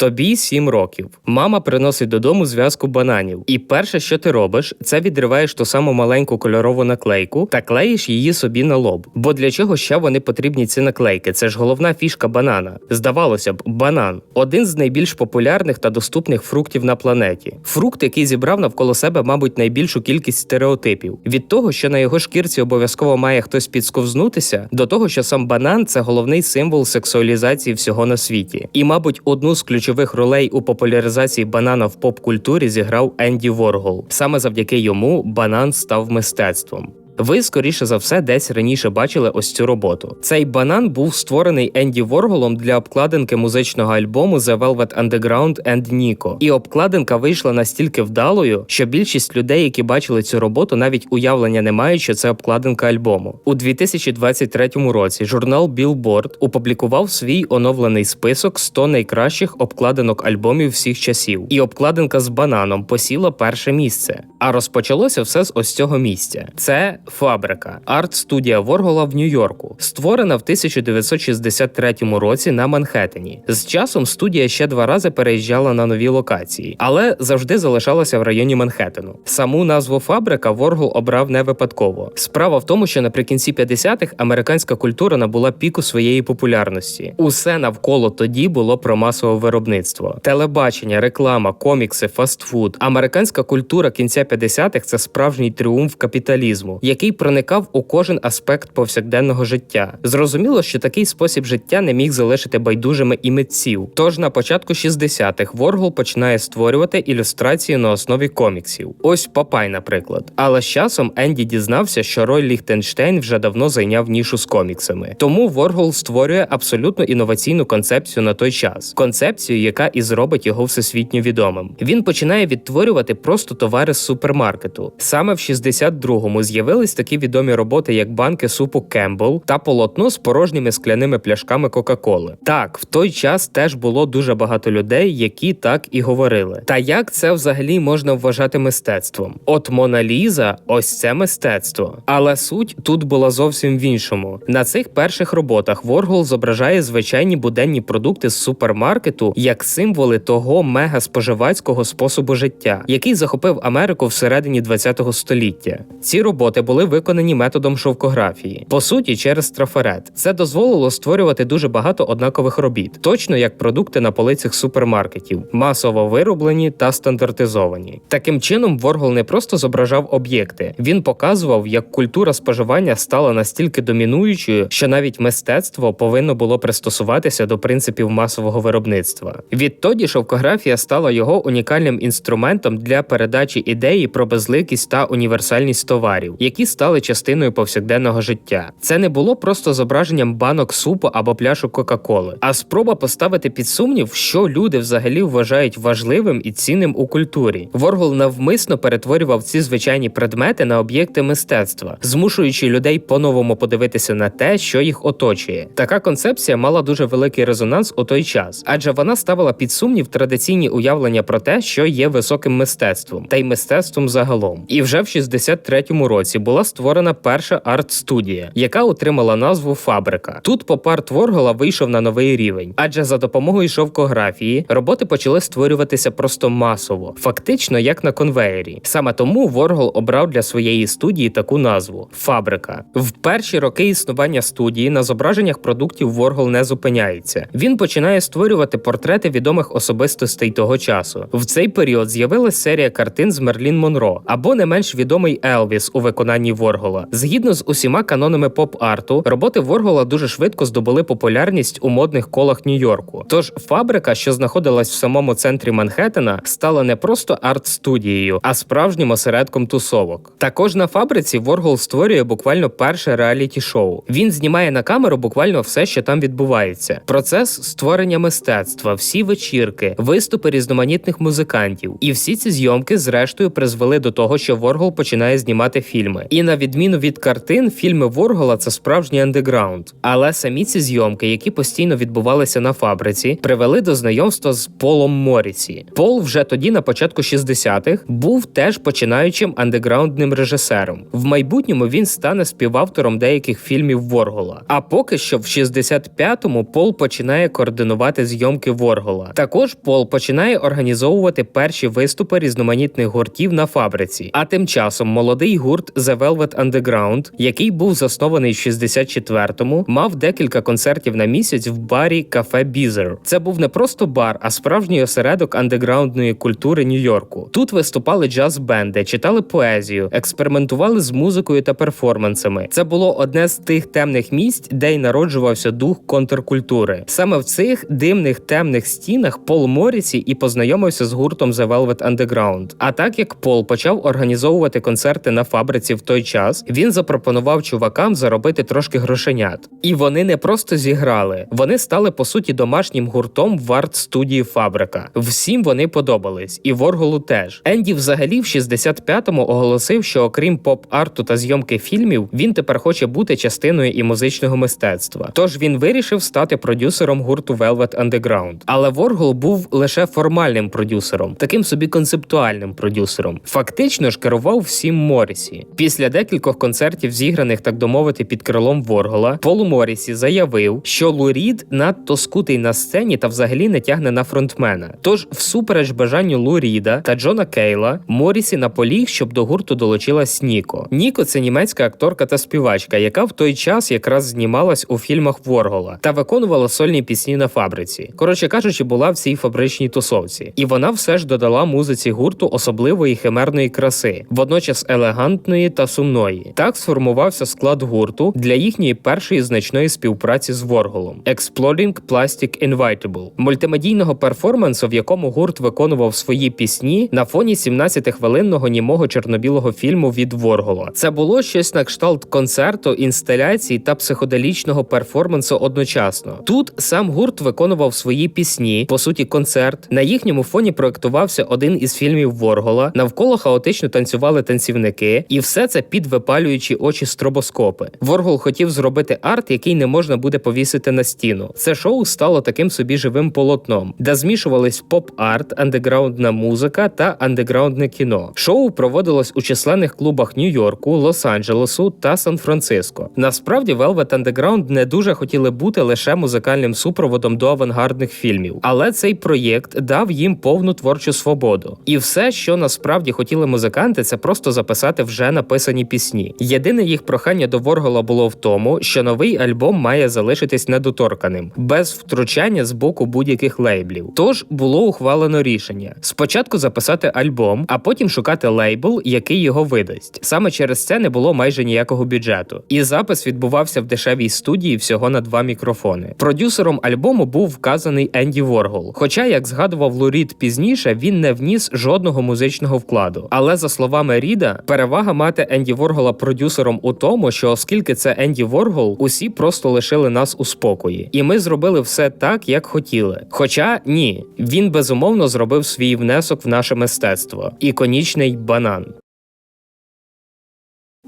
Тобі сім років. Мама приносить додому зв'язку бананів. І перше, що ти робиш, це відриваєш ту саму маленьку кольорову наклейку та клеїш її собі на лоб. Бо для чого ще вони потрібні ці наклейки? Це ж головна фішка банана. Здавалося б, банан один з найбільш популярних та доступних фруктів на планеті. Фрукт, який зібрав навколо себе, мабуть, найбільшу кількість стереотипів. Від того, що на його шкірці обов'язково має хтось підсковзнутися, до того, що сам банан це головний символ сексуалізації всього на світі. І, мабуть, одну з ключових ролей у популяризації банана в поп-культурі зіграв Енді Воргол. Саме завдяки йому банан став мистецтвом. Ви, скоріше за все, десь раніше бачили ось цю роботу. Цей банан був створений Енді Ворголом для обкладинки музичного альбому The Velvet Underground and Nico. І обкладинка вийшла настільки вдалою, що більшість людей, які бачили цю роботу, навіть уявлення не мають, що це обкладинка альбому. У 2023 році журнал Billboard опублікував свій оновлений список 100 найкращих обкладинок альбомів всіх часів. І обкладинка з бананом посіла перше місце. А розпочалося все з ось цього місця. Це Фабрика, арт-студія Воргола в Нью-Йорку, створена в 1963 році на Манхеттені. З часом студія ще два рази переїжджала на нові локації, але завжди залишалася в районі Манхеттену. Саму назву фабрика Воргол обрав не випадково. Справа в тому, що наприкінці 50-х американська культура набула піку своєї популярності. Усе навколо тоді було про масове виробництво: телебачення, реклама, комікси, фастфуд. Американська культура кінця 50-х – це справжній тріумф капіталізму, який проникав у кожен аспект повсякденного життя. Зрозуміло, що такий спосіб життя не міг залишити байдужими і митців. Тож на початку 60-х Воргол починає створювати ілюстрації на основі коміксів. Ось Папай, наприклад. Але з часом Енді дізнався, що Рой Ліхтенштейн вже давно зайняв нішу з коміксами. Тому Воргол створює абсолютно інноваційну концепцію на той час. Концепцію, яка і зробить його всесвітньо відомим. Він починає відтворювати просто товари з супермаркету. Саме в 62-му з'явились такі відомі роботи, як банки супу Кембл та полотно з порожніми скляними пляшками Кока-Коли. Так, в той час теж було дуже багато людей, які так і говорили. Та як це взагалі можна вважати мистецтвом? От Мона Ліза, ось це мистецтво. Але суть тут була зовсім в іншому. На цих перших роботах Воргол зображає звичайні буденні продукти з супермаркету як символи того мега-споживацького способу життя, який захопив Америку всередині ХХ століття. Ці роботи були виконані методом шовкографії, по суті, через трафарет. Це дозволило створювати дуже багато однакових робіт, точно як продукти на полицях супермаркетів, масово вироблені та стандартизовані. Таким чином, Воргол не просто зображав об'єкти, він показував, як культура споживання стала настільки домінуючою, що навіть мистецтво повинно було пристосуватися до принципів масового виробництва. Відтоді шовкографія стала його унікальним інструментом для передачі ідеї про безликість та універсальність товарів, які стали частиною повсякденного життя. Це не було просто зображенням банок супу або пляшок Кока-Коли, а спроба поставити під сумнів, що люди взагалі вважають важливим і цінним у культурі. Воргол навмисно перетворював ці звичайні предмети на об'єкти мистецтва, змушуючи людей по-новому подивитися на те, що їх оточує. Така концепція мала дуже великий резонанс у той час, адже вона ставила під сумнів традиційні уявлення про те, що є високим мистецтвом, та й мистецтвом загалом. І вже в 63-му році була створена перша арт-студія, яка отримала назву Фабрика. Тут поп-арт Воргола вийшов на новий рівень, адже за допомогою шовкографії роботи почали створюватися просто масово, фактично як на конвеєрі. Саме тому Воргол обрав для своєї студії таку назву Фабрика. В перші роки існування студії на зображеннях продуктів Воргол не зупиняється. Він починає створювати портрети відомих особистостей того часу. В цей період з'явилась серія картин з Мерлін Монро або не менш відомий Елвіс у виконанні Воргола. Згідно з усіма канонами поп-арту, роботи Воргола дуже швидко здобули популярність у модних колах Нью-Йорку. Тож фабрика, що знаходилась в самому центрі Манхеттена, стала не просто арт-студією, а справжнім осередком тусовок. Також на фабриці Воргол створює буквально перше реаліті-шоу. Він знімає на камеру буквально все, що там відбувається. Процес створення мистецтва, всі вечірки, виступи різноманітних музикантів. І всі ці зйомки, зрештою, призвели до того, що Воргол починає знімати фільми. І на відміну від картин, фільми Воргола це справжній андеграунд. Але самі ці зйомки, які постійно відбувалися на фабриці, привели до знайомства з Полом Морісі. Пол вже тоді, на початку 60-х, був теж починаючим андеграундним режисером. В майбутньому він стане співавтором деяких фільмів Воргола. А поки що в 65-му Пол починає координувати зйомки Воргола. Також Пол починає організовувати перші виступи різноманітних гуртів на фабриці. А тим часом молодий гурт The Velvet Underground, який був заснований в 64-му, мав декілька концертів на місяць в барі Кафе Бізер. Це був не просто бар, а справжній осередок андеграундної культури Нью-Йорку. Тут виступали джаз-бенди, читали поезію, експериментували з музикою та перформансами. Це було одне з тих темних місць, де й народжувався дух контркультури. Саме в цих димних темних стінах Пол Морісі і познайомився з гуртом The Velvet Underground. А так як Пол почав організовувати концерти на фабриці в той час, він запропонував чувакам заробити трошки грошенят. І вони не просто зіграли, вони стали по суті домашнім гуртом в арт-студії Фабрика. Всім вони подобались, і Ворголу теж. Енді взагалі в 65-му оголосив, що окрім поп-арту та зйомки фільмів, він тепер хоче бути частиною і музичного мистецтва. Тож він вирішив стати продюсером гурту Velvet Underground. Але Воргол був лише формальним продюсером, таким собі концептуальним продюсером. Фактично ж керував всім Морісі. Після декількох концертів, зіграних, так би мовити, під крилом Воргола, Пол Морісі заявив, що Лу Рід надто скутий на сцені та взагалі не тягне на фронтмена. Тож, всупереч бажанню Лу Ріда та Джона Кейла, Морісі наполіг, щоб до гурту долучилась Ніко. Ніко це німецька акторка та співачка, яка в той час якраз знімалась у фільмах Воргола та виконувала сольні пісні на фабриці. Коротше кажучи, була в цій фабричній тусовці, і вона все ж додала музиці гурту особливої химерної краси, водночас елегантної та сумної. Так сформувався склад гурту для їхньої першої значної співпраці з Ворголом Exploding Plastic Invitable, мультимедійного перформансу, в якому гурт виконував свої пісні на фоні 17-хвилинного німого чорнобілого фільму від Воргола. Це було щось на кшталт концерту, інсталяції та психоделічного перформансу одночасно. Тут сам гурт виконував свої пісні, по суті, концерт. На їхньому фоні проектувався один із фільмів Воргола. Навколо хаотично танцювали танцівники, і все це під випалюючі очі стробоскопи. Воргол хотів зробити арт, який не можна буде повісити на стіну. Це шоу стало таким собі живим полотном, де змішувались поп-арт, андеграундна музика та андеграундне кіно. Шоу проводилось у численних клубах Нью-Йорку, Лос-Анджелесу та Сан-Франциско. Насправді Velvet Underground не дуже хотіли бути лише музикальним супроводом до авангардних фільмів, але цей проєкт дав їм повну творчу свободу. І все, що насправді хотіли музиканти, це просто записати вже написані пісні. Єдине їх прохання до Воргола було в тому, що новий альбом має залишитись недоторканим, без втручання з боку будь-яких лейблів. Тож було ухвалено рішення: спочатку записати альбом, а потім шукати лейбл, який його видасть. Саме через це не було майже ніякого бюджету. І запис відбувався в дешевій студії всього на два мікрофони. Продюсером альбому був вказаний Енді Воргол. Хоча, як згадував Лурід пізніше, він не вніс жодного музичного вкладу. Але за словами Ріда, перевага мати Енді Воргола продюсером у тому, що оскільки це Енді Воргол, усі просто лишили нас у спокої, і ми зробили все так, як хотіли. Хоча ні, він безумовно зробив свій внесок в наше мистецтво. Іконічний банан.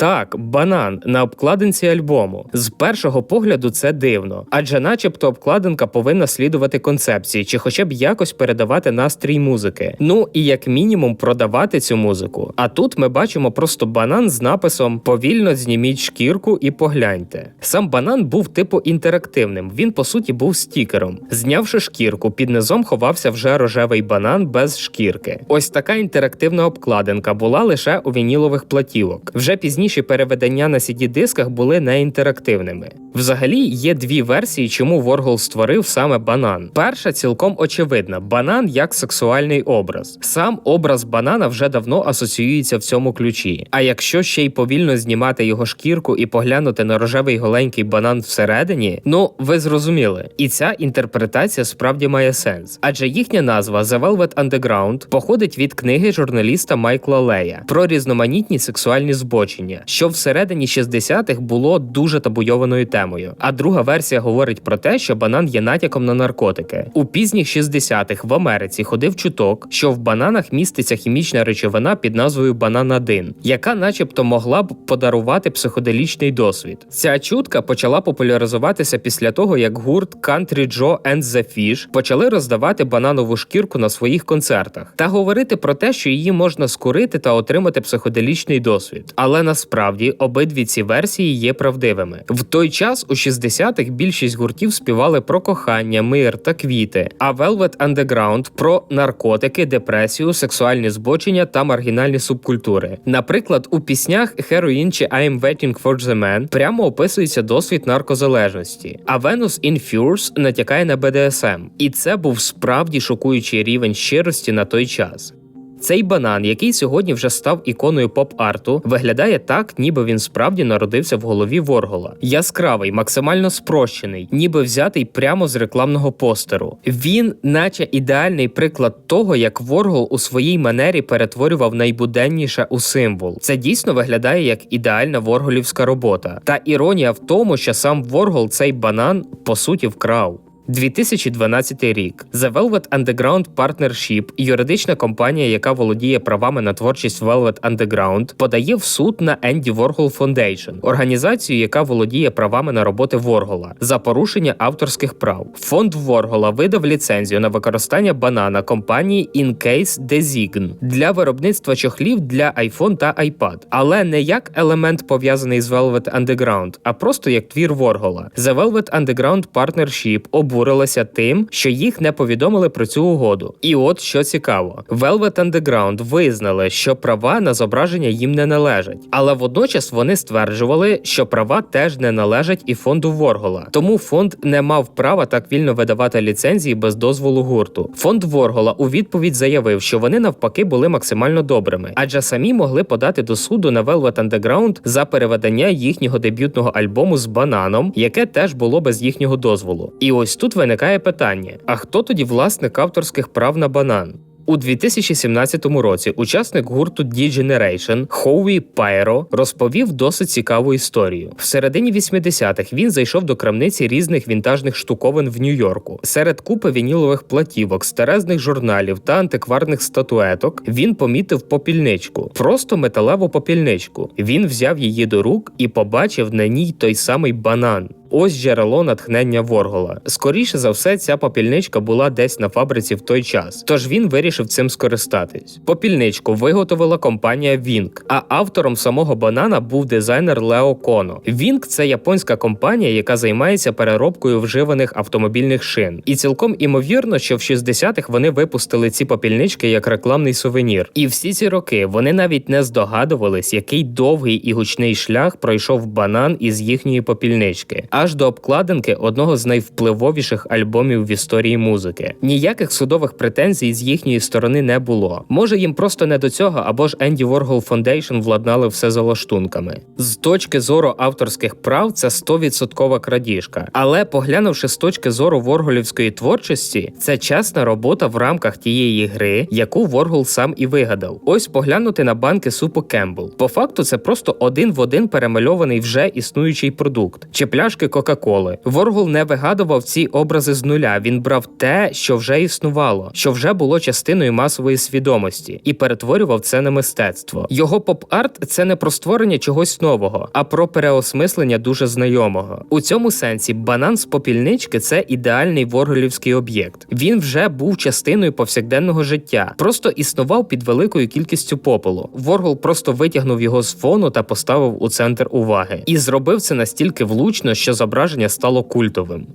Так, банан на обкладинці альбому. З першого погляду це дивно, адже, начебто, обкладинка повинна слідувати концепції чи хоча б якось передавати настрій музики. Ну і як мінімум продавати цю музику. А тут ми бачимо просто банан з написом Повільно зніміть шкірку і погляньте. Сам банан був типу інтерактивним. Він по суті був стікером. Знявши шкірку, під низом ховався вже рожевий банан без шкірки. Ось така інтерактивна обкладинка була лише у вінілових платівок. Вже пізніше переведення на cd дисках були не інтерактивними. Взагалі є дві версії, чому Воргол створив саме банан. Перша цілком очевидна: банан як сексуальний образ. Сам образ банана вже давно асоціюється в цьому ключі. А якщо ще й повільно знімати його шкірку і поглянути на рожевий голенький банан всередині, ну ви зрозуміли, і ця інтерпретація справді має сенс, адже їхня назва The Velvet Underground походить від книги журналіста Майкла Лея про різноманітні сексуальні збочення. Версія, що всередині 60-х було дуже табуйованою темою. А друга версія говорить про те, що банан є натяком на наркотики. У пізніх 60-х в Америці ходив чуток, що в бананах міститься хімічна речовина під назвою бананадин, яка, начебто, могла б подарувати психоделічний досвід. Ця чутка почала популяризуватися після того, як гурт Country Joe and the Fish почали роздавати бананову шкірку на своїх концертах та говорити про те, що її можна скурити та отримати психоделічний досвід. Але насправді обидві ці версії є правдивими. В той час у 60-х більшість гуртів співали про кохання, мир та квіти, а Velvet Underground – про наркотики, депресію, сексуальні збочення та маргінальні субкультури. Наприклад, у піснях Heroin чи I'm Waiting for the Man прямо описується досвід наркозалежності, а Venus in Furs натякає на BDSM. І це був справді шокуючий рівень щирості на той час. Цей банан, який сьогодні вже став іконою поп-арту, виглядає так, ніби він справді народився в голові Воргола. Яскравий, максимально спрощений, ніби взятий прямо з рекламного постеру. Він, наче ідеальний приклад того, як Воргол у своїй манері перетворював найбуденніше у символ. Це дійсно виглядає як ідеальна ворголівська робота. Та іронія в тому, що сам Воргол цей банан по суті вкрав. 2012 рік The Velvet Underground Partnership, юридична компанія, яка володіє правами на творчість Velvet Underground, подає в суд на Andy Warhol Foundation, організацію, яка володіє правами на роботи Воргола, за порушення авторських прав. Фонд Воргола видав ліцензію на використання банана компанії InCase Design для виробництва чохлів для iPhone та iPad, але не як елемент пов'язаний з Velvet Underground, а просто як твір Воргола. The Velvet Underground Partnership обурилася тим, що їх не повідомили про цю угоду. І от що цікаво, Velvet Underground визнали, що права на зображення їм не належать, але водночас вони стверджували, що права теж не належать і фонду Воргола. Тому фонд не мав права так вільно видавати ліцензії без дозволу гурту. Фонд Воргола у відповідь заявив, що вони навпаки були максимально добрими, адже самі могли подати до суду на Velvet Underground за переведення їхнього дебютного альбому з бананом, яке теж було без їхнього дозволу. І ось тут виникає питання: а хто тоді власник авторських прав на банан? У 2017 році учасник гурту D-Generation Хоуі Пайро розповів досить цікаву історію. В середині 80-х він зайшов до крамниці різних вінтажних штуковин в Нью-Йорку. Серед купи вінілових платівок, старезних журналів та антикварних статуеток він помітив попільничку, просто металеву попільничку. Він взяв її до рук і побачив на ній той самий банан. Ось джерело натхнення Воргола. Скоріше за все, ця попільничка була десь на фабриці в той час, тож він вирішив цим скористатись. Попільничку виготовила компанія Wink, а автором самого банана був дизайнер Лео Коно. Wink – це японська компанія, яка займається переробкою вживаних автомобільних шин. І цілком імовірно, що в 60-х вони випустили ці попільнички як рекламний сувенір. І всі ці роки вони навіть не здогадувались, який довгий і гучний шлях пройшов банан із їхньої попільнички аж до обкладинки одного з найвпливовіших альбомів в історії музики. Ніяких судових претензій з їхньої сторони не було. Може їм просто не до цього, або ж Енді Warhol Foundation владнали все за лаштунками. З точки зору авторських прав, це 100% крадіжка. Але поглянувши з точки зору ворголівської творчості, це чесна робота в рамках тієї гри, яку Воргол сам і вигадав. Ось поглянути на банки супу Кембл. По факту, це просто один в один перемальований вже існуючий продукт чи пляшки Кока-Коли. Воргол не вигадував ці образи з нуля. Він брав те, що вже існувало, що вже було частиною масової свідомості, і перетворював це на мистецтво. Його поп-арт це не про створення чогось нового, а про переосмислення дуже знайомого. У цьому сенсі банан з попільнички це ідеальний ворголівський об'єкт. Він вже був частиною повсякденного життя, просто існував під великою кількістю попелу. Воргол просто витягнув його з фону та поставив у центр уваги, і зробив це настільки влучно, що зображення стало культовим.